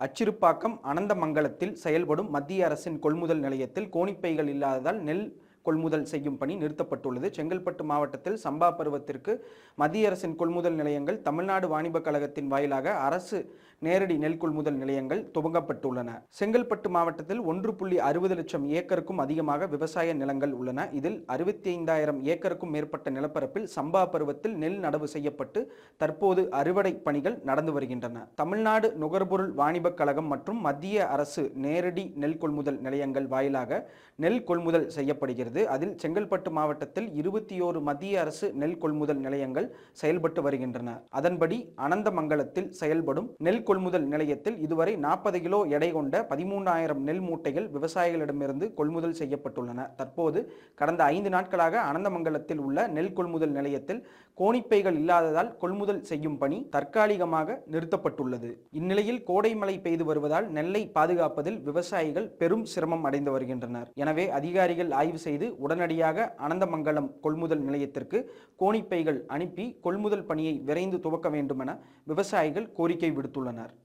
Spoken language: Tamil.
அச்சிறுப்பாக்கம் அனந்தமங்கலத்தில் செயல்படும் மத்திய அரசின் கொள்முதல் நிலையத்தில் கோணிப்பைகள் இல்லாததால் நெல் கொள்முதல் செய்யும் பணி நிறுத்தப்பட்டுள்ளது. செங்கல்பட்டு மாவட்டத்தில் சம்பா பருவத்திற்கு மத்திய அரசின் கொள்முதல் நிலையங்கள் தமிழ்நாடு வாணிபக் கழகத்தின் வாயிலாக அரசு நேரடி நெல் கொள்முதல் நிலையங்கள் துவங்கப்பட்டுள்ளன. செங்கல்பட்டு மாவட்டத்தில் ஒன்று புள்ளி அறுபது லட்சம் ஏக்கருக்கும் அதிகமாக விவசாய நிலங்கள் உள்ளன. இதில் அறுபத்தி ஐந்தாயிரம் ஏக்கருக்கும் மேற்பட்ட நிலப்பரப்பில் சம்பா பருவத்தில் நெல் நடவு செய்யப்பட்டு தற்போது அறுவடை பணிகள் நடந்து வருகின்றன. தமிழ்நாடு நுகர்பொருள் வாணிபக் கழகம் மற்றும் மத்திய அரசு நேரடி நெல் கொள்முதல் நிலையங்கள் வாயிலாக நெல் கொள்முதல் செய்யப்படுகிறது. அதில் செங்கல்பட்டு மாவட்டத்தில் இருபத்தி ஓரு மத்திய அரசு நெல் கொள்முதல் நிலையங்கள் செயல்பட்டு வருகின்றன. அதன்படி அனந்தமங்கலத்தில் செயல்படும் நெல் கொள்முதல் நிலையத்தில் இதுவரை நாற்பது கிலோ எடை கொண்ட பதிமூன்றாயிரம் நெல் மூட்டைகள் விவசாயிகளிடமிருந்து கொள்முதல் செய்யப்பட்டுள்ளன. தற்போது கடந்த ஐந்து நாட்களாக அனந்தமங்கலத்தில் உள்ள நெல் கொள்முதல் நிலையத்தில் கோணிப்பைகள் இல்லாததால் கொள்முதல் செய்யும் பணி தற்காலிகமாக நிறுத்தப்பட்டுள்ளது. இந்நிலையில் கோடை மழை பெய்து வருவதால் நெல்லை பாதுகாப்பதில் விவசாயிகள் பெரும் சிரமம் அடைந்து வருகின்றனர். எனவே அதிகாரிகள் ஆய்வு செய்து உடனடியாக அனந்தமங்கலம் கொள்முதல் நிலையத்திற்கு கோணிப்பைகள் அனுப்பி கொள்முதல் பணியை விரைந்து துவக்க வேண்டுமென விவசாயிகள் கோரிக்கை விடுத்துள்ளனர்.